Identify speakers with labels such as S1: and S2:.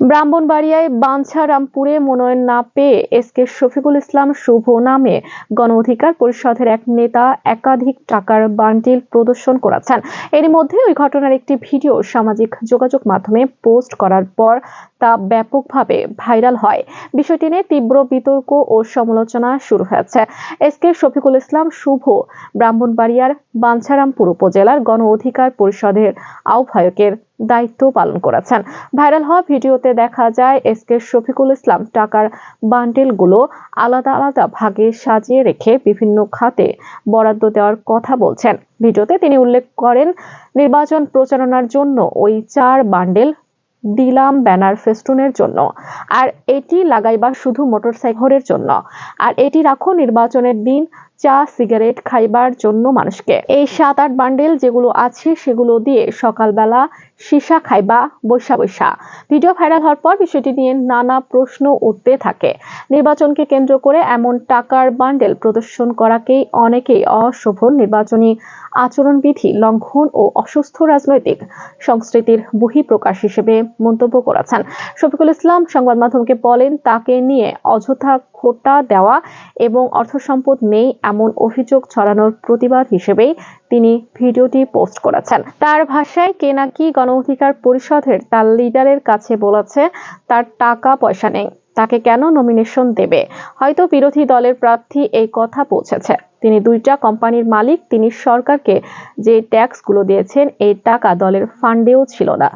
S1: ব্রাহ্মণবাড়িয়ায় বাঞ্ছারামপুরে মনোনয়ন না পেয়ে এস কে শফিকুল ইসলাম শুভ নামে গণ অধিকার পরিষদের এক নেতা একাধিক টাকার বান্ডিল প্রদর্শন করেছেন। এরই মধ্যে ওই ঘটনার একটি ভিডিও সামাজিক যোগাযোগ মাধ্যমে পোস্ট করার পর তা ব্যাপকভাবে ভাইরাল হয়। বিষয়টি নিয়ে তীব্র বিতর্ক ও সমালোচনা শুরু হয়েছে। এস কে শফিকুল ইসলাম শুভ ব্রাহ্মণবাড়িয়ার বাঞ্ছারামপুর উপজেলার গণ অধিকার পরিষদের আহ্বায়কের দায়িত্ব পালন করেছেন। ভাইরাল হওয়া ভিডিওতে দেখা যায়, এস কে শফিকুল ইসলাম টাকার বান্ডেলগুলো আলাদা আলাদা ভাগে সাজিয়ে রেখে বিভিন্ন খাতে বরাদ্দ দেওয়ার কথা বলছেন। ভিডিওতে তিনি উল্লেখ করেন, নির্বাচন প্রচারণার জন্য ওই চার বান্ডেল দিলাম ব্যানার ফেস্টুনের জন্য। আর এটি লাগাইবা শুধু মোটরসাইকেলের জন্য। আর এটি রাখো নির্বাচনের দিন চা, সিগারেট খাইবার জন্য মানুষকে। এই সাত, আট বান্ডেল যেগুলো আছে, সেগুলো দিয়ে সকালবেলা সীসা খাইবা, বৈশা বৈশা। ভিডিও ভাইরাল হওয়ার পর বিষয়টি নিয়ে নানা প্রশ্ন উঠতে থাকে। নির্বাচনকে কেন্দ্র করে এমন টাকার বান্ডেল প্রদর্শন করাকেই অনেকেই অশুভ নির্বাচনী আচরণবিধি লঙ্ঘন ও অসুস্থ রাজনৈতিক সংস্কৃতির বহিঃপ্রকাশ হিসেবে মন্তব্য করেছেন। শফিকুল ইসলাম সংবাদ মাধ্যমকে বলেন, তাকে নিয়ে অযথা খোটা দেওয়া এবং অর্থ সম্পদ নেই এমন অভিযোগ ছড়ানোর প্রতিবাদ হিসেবেই তিনি ভিডিওটি পোস্ট করেছেন। তার ভাষায় কে নাকি গণ অধিকার পরিষদের তার লিডারের কাছে বলেছে, তার টাকা পয়সা নেই, তাকে কেন নমিনেশন দেবে? হয়তো বিরোধী দলের প্রার্থী এই কথা পৌঁছেছে। তিনি দুইটা কোম্পানির মালিক, তিনি সরকারকে যে ট্যাক্সগুলো দিয়েছেন, এই টাকা দলের ফান্ডেও ছিল না।